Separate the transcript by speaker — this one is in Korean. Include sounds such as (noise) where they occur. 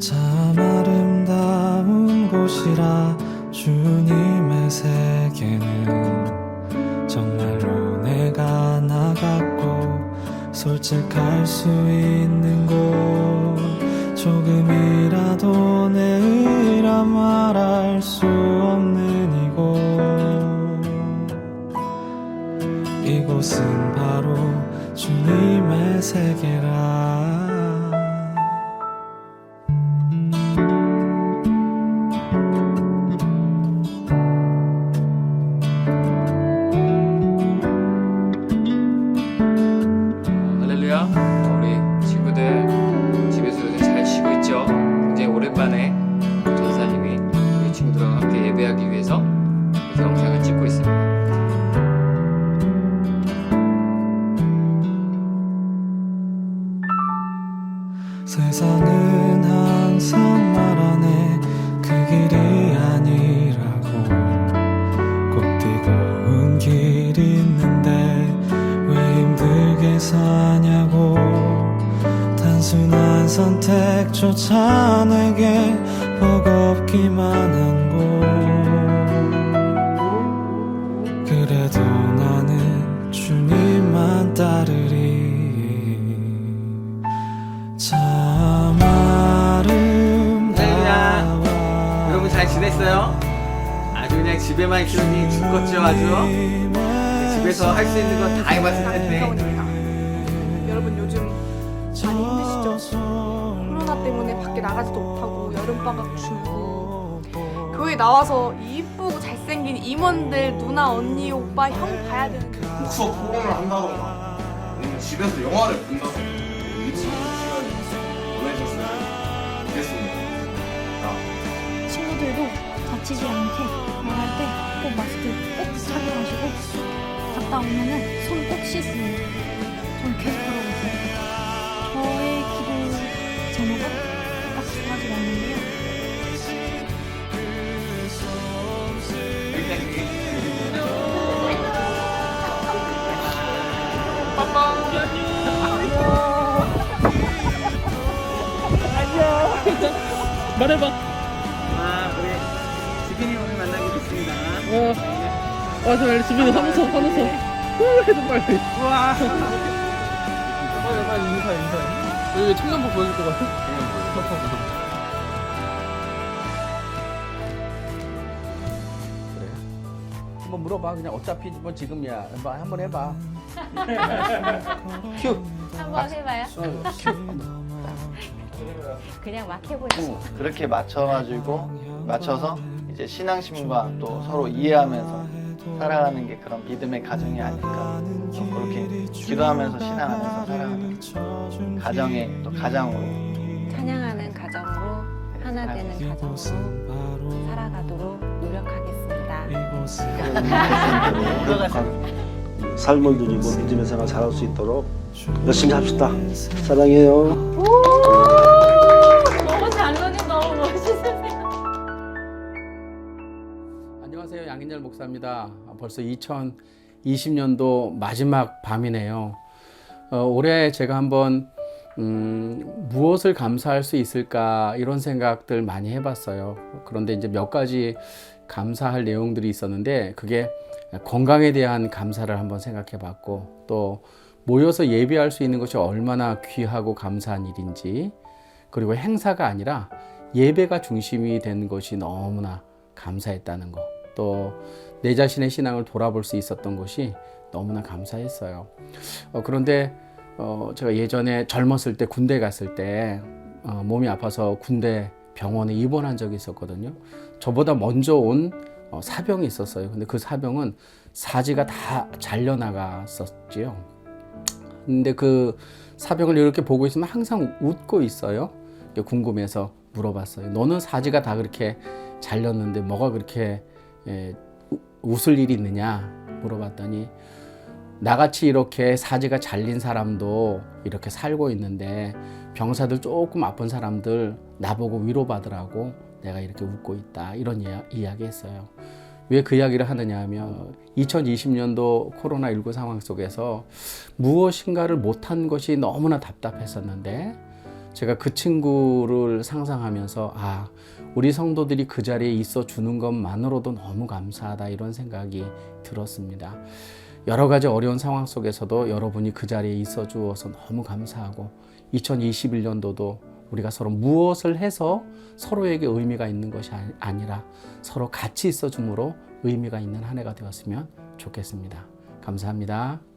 Speaker 1: 참 아름다운 곳이라 주님의 세계는 정말로 내가 나갔고 솔직할 수 있는 곳. 조금이라도 내 의라 말할 수 없는 이곳. 이곳은 바로 주님의 세계라 세상은 항상 말하네. 그 길이 아니라고. 꼭 뛰고은 길이 있는데 왜 힘들게 사냐고. 단순한 선택조차 내게 버겁기만 한
Speaker 2: 지냈어요? 아주 그냥 집에만 있으니 죽겠죠 아주? 집에서 할 수 있는 건 다 해봤을 텐데.
Speaker 3: 여러분 요즘 많이 힘드시죠? 코로나 때문에 밖에 나가지도 못하고 여름방학 줄고 교회 나와서 이쁘고 잘생긴 임원들 누나 언니 오빠 형 봐야 되는데
Speaker 4: 수업 토론을 한다던가 아니면 집에서 영화를 본다던가 유치원 시간을 보내셨으면 좋겠습니다.
Speaker 5: 친구들도 다치지 않게 나갈 때 꼭 마스크 꼭 착용하시고 갔다 오면은 손 꼭 씻으세요. 전 계속 그러고 있어요. 저의 기도 제목은 딱 두 가지가 있는데요.
Speaker 6: 말해봐.
Speaker 2: 지빈이 오늘 만나게 됐습니다
Speaker 6: 어. 어, 저 집에 사무소, 사무소. 후, 해도 빨리.
Speaker 2: 우와
Speaker 6: 빨리, 빨리 인사해, 인사해. 여기 청년부 보여줄 것 같아?
Speaker 2: 한번 물어봐 그냥 어차피 뭐 지금이야 한번 한번 해봐 (laughs) 큐
Speaker 7: 한번 해봐요. 그냥 막 해보지.
Speaker 8: 그렇게 맞춰가지고 맞춰서 이제 신앙심과 또 서로 이해하면서 살아가는 게 그런 믿음의 가정이 아닐까 또 그렇게 기도하면서 신앙하면서 살아가는 가정의 또 가장으로
Speaker 7: 찬양하는 가정으로 하나 되는 가정으로 살아가도록 노력하겠습니다.
Speaker 9: 삶을 누리고 믿음의 생활 잘할 수 있도록 열심히 합시다.
Speaker 2: 사랑해요. 양인열 목사입니다. 아, 벌써 2020년도 마지막 밤이네요. 어, 올해 제가 한번 음, 무엇을 감사할 수 있을까 이런 생각들 많이 해봤어요. 그런데 이제 몇 가지 감사할 내용들이 있었는데 그게 건강에 대한 감사를 한번 생각해 봤고 또 모여서 예배할 수 있는 것이 얼마나 귀하고 감사한 일인지 그리고 행사가 아니라 예배가 중심이 된 것이 너무나 감사했다는 거. 또 내 자신의 신앙을 돌아볼 수 있었던 것이 너무나 감사했어요. 어, 그런데 어, 제가 예전에 젊었을 때 군대 갔을 때 어, 몸이 아파서 군대 병원에 입원한 적이 있었거든요. 저보다 먼저 온 어, 사병이 있었어요. 근데 그 사병은 사지가 다 잘려나갔었지요. 근데 그 사병을 이렇게 보고 있으면 항상 웃고 있어요. 궁금해서 물어봤어요. 너는 사지가 다 그렇게 잘렸는데 뭐가 그렇게 에, 우- 웃을 일이 있느냐 물어봤더니 나같이 이렇게 사지가 잘린 사람도 이렇게 살고 있는데 병사들 조금 아픈 사람들 나보고 위로받으라고 내가 이렇게 웃고 있다 이런 이야, 이야기 했어요. 왜 그 이야기를 하느냐 하면 2020년도 코로나19 상황 속에서 무엇인가를 못한 것이 너무나 답답했었는데 제가 그 친구를 상상하면서 아, 우리 성도들이 그 자리에 있어 주는 것만으로도 너무 감사하다 이런 생각이 들었습니다. 여러 가지 어려운 상황 속에서도 여러분이 그 자리에 있어 주어서 너무 감사하고 2021년도도 우리가 서로 무엇을 해서 서로에게 의미가 있는 것이 아니- 아니라 서로 같이 있어 줌으로 의미가 있는 한 해가 되었으면 좋겠습니다. 감사합니다.